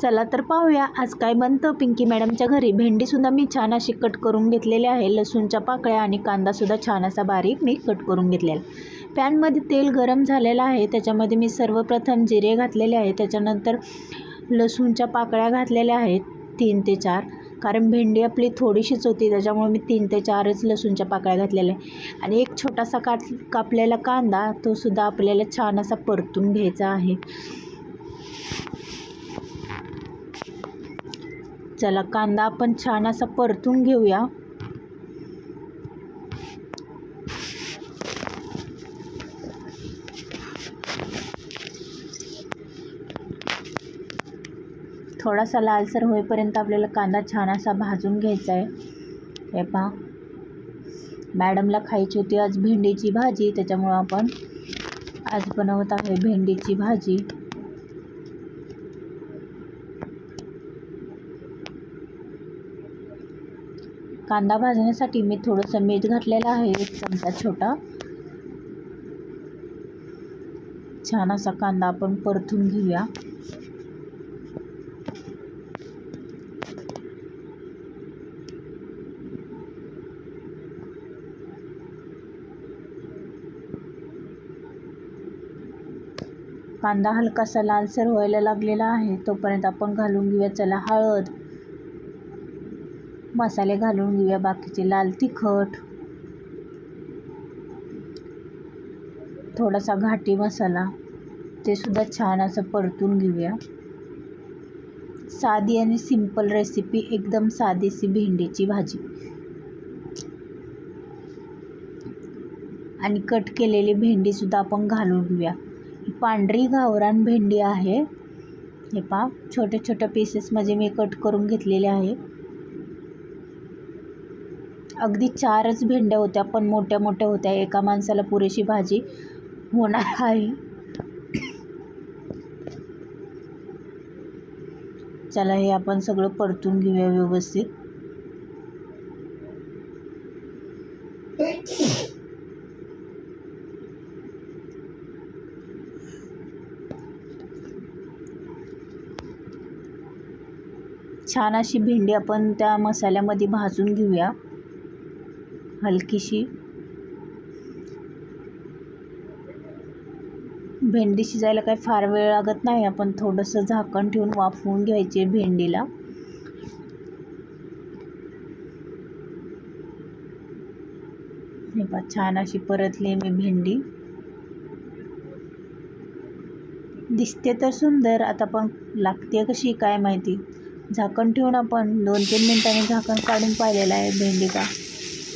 चला तर पाहूया. आज काय बनतं? पिंकी मॅडमच्या घरी भेंडीसुद्धा मी छान अशी कट करून घेतलेली आहे. लसूणच्या पाकळ्या आणि कांदासुद्धा छान असा बारीक मी कट करून घेतलेला पॅनमध्ये तेल गरम झालेलं आहे. त्याच्यामध्ये मी सर्वप्रथम जिरे घातलेले आहे. त्याच्यानंतर लसूणच्या पाकळ्या घातलेल्या आहेत. तीन ते चार. कारण भेंडी आपली थोडीशीच होती त्याच्यामुळे मी तीन ते चारच लसूणच्या पाकळ्या घातलेल्या आहे. आणि एक छोटासा काट कापलेला कांदा तो सुद्धा आपल्याला छान असा परतून घ्यायचा आहे. चला कांदा आपण छान असा परतून घेऊया. थोडासा लालसर होईपर्यंत आपल्याला कांदा छान असा भाजून घ्यायचा आहे. हे पहा. मॅडमला खायची होती आज भेंडीची भाजी त्याच्यामुळं आपण आज बनवत आहे भेंडीची भाजी. कांदा भाजण्यासाठी मी थोडंसं मीठ घातलेलं आहे एक चमचा छोटा. छान असा कांदा आपण परतून घेऊया. कांदा हलकासा लालसर व्हायला लागलेला आहे तोपर्यंत आपण घालून घेऊया चला हळद. मसाले घालून घेऊया. बाकीचे लाल तिखट. थोडासा घाटी मसाला. ते सुद्धा छान असं परतून घेऊया. साधी आणि सिंपल रेसिपी एकदम साधीशी भेंडीची भाजी. आणि कट केलेली भेंडीसुद्धा आपण घालून घेऊया. ही पांढरी गावरान भेंडी आहे. हे पहा छोट्या छोट्या पीसेसमध्ये मी कट करून घेतलेले आहे. अगदी चारच भेंड्या होत्या पण मोठ्या मोठ्या होत्या. एका माणसाला पुरेशी भाजी होणार आहे. चला हे आपण सगळं परतून घेऊया व्यवस्थित. छान अशी भेंडी आपण त्या मसाल्यामध्ये भाजून घेऊया. हलकीशी भेंडी शिजायला काही फार वेळ लागत नाही. आपण थोडंसं झाकण ठेवून वाफवून घ्यायचे भेंडीला. हे पहा छान अशी परतली मी भेंडी. दिसते तर सुंदर आता पण लागते कशी काय माहिती? झाकण ठेवून आपण दोन तीन मिनटांनी झाकण काढून पाहिलेलं आहे भेंडी का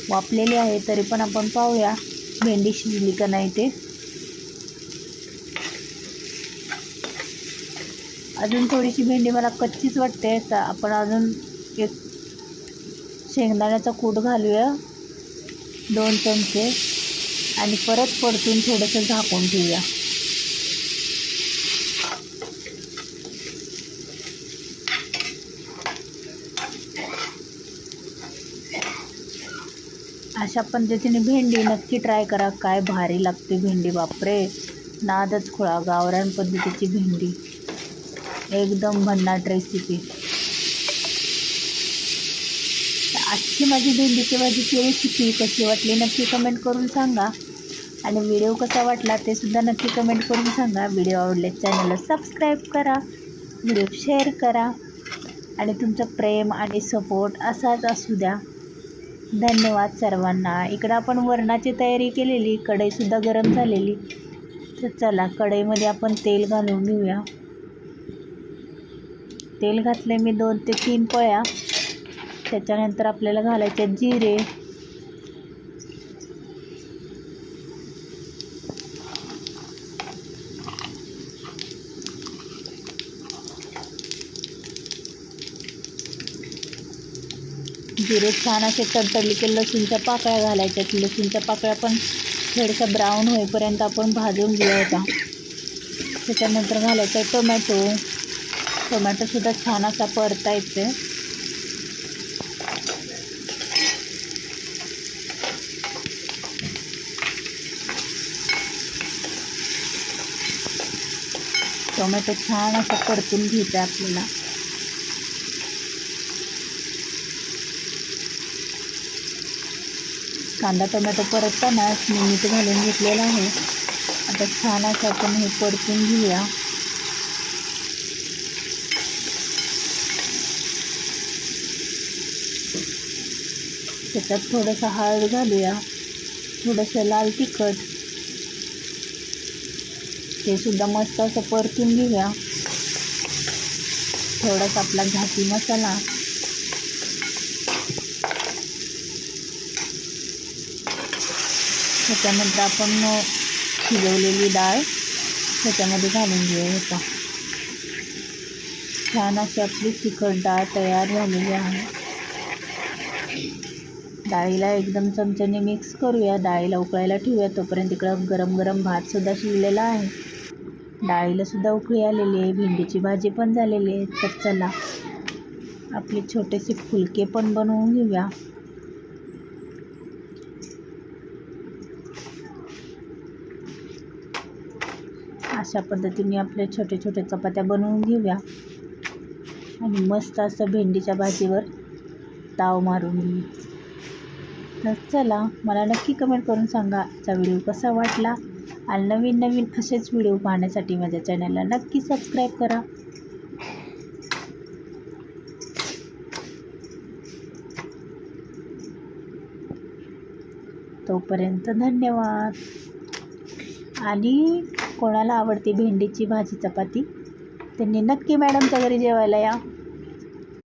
वापलेली आहे तरी पण आपण पाहूया. भेंडी शिजली का नाही ते. अजून थोडीशी भेंडी मला कच्चीच वाटते तर आपण अजून एक शेंगदाण्याचा कूट घालूया दोन चमचे. आणि परत परतून थोडंसं झाकून ठेवूया. अशा पद्धतीने भेंडी नक्की ट्राय करा. काय भारी लागते भेंडी बापरे. नादच खुळा गावरान पद्धतीची भेंडी. एकदम भन्नाट रेसिपी आजची माझी भेंडीची भाजीची रेसिपी कशी वाटली नक्की कमेंट करून सांगा. आणि व्हिडिओ कसा वाटला ते सुद्धा नक्की कमेंट करून सांगा. व्हिडिओ आवडले चॅनलला सबस्क्राईब करा. व्हिडिओ शेअर करा. आणि तुमचं प्रेम आणि सपोर्ट असाच असू द्या. धन्यवाद सर्वांना. इकडं आपण वरणाची तयारी केलेली कढईसुद्धा गरम झालेली. तर चला कढईमध्ये आपण तेल घालून घेऊया. तेल घातले मी दोन ते तीन पळ्या. त्याच्यानंतर आपल्याला घालायचे जिरे. जिरे छान असे तडतडले की लसूणच्या पाकळ्या घालायच्या. लसूणच्या पाकळ्या पण थोडंसं ब्राऊन होईपर्यंत आपण भाजून घेऊ होता त्याच्यानंतर घालायचं आहे टोमॅटो टोमॅटोसुद्धा छान असा परतायचं टोमॅटो छान असं परतून घ्यायचं आहे आपल्याला. कांदा टोमॅटो परतताना मी मीठ घालून घेतलेलं आहे. आता छान असं आपण हे परतून घेऊया. त्याच्यात थोडंसं हळद घालूया. थोडंसं लाल तिखट. ते सुद्धा मस्त असं परतून घेऊया. थोडासा आपला घाटी मसाला. त्याच्यानंतर आपण शिजवलेली डाळ त्याच्यामध्ये घालून घेऊया होता छान अशी आपली तिखट डाळ तयार झालेली आहे. डाळीला एकदम चमच्याने मिक्स करूया. डाळीला उकळायला ठेवूया. तोपर्यंत इकडं गरम गरम भातसुद्धा शिजलेला आहे. डाळीलासुद्धा उकळी आलेली आहे. भेंडीची भाजी पण झालेली आहे. तर चला आपले छोटेसे फुलके पण बनवून घेऊया. अशा पद्धतीने आपल्या छोटे छोटे चपात्या बनवून घेऊया. आणि मस्त असं भेंडीच्या भाजीवर ताव मारून घेऊ. तर चला मला नक्की कमेंट करून सांगा आजचा व्हिडिओ कसा वाटला. आणि नवीन नवीन असेच व्हिडिओ पाहण्यासाठी माझ्या चॅनलला नक्की सबस्क्राईब करा. तोपर्यंत धन्यवाद. आणि कोणाला आवडते भेंडीची भाजी चपाती? त्यांनी नक्की मॅडमच्या घरी जेवायला या.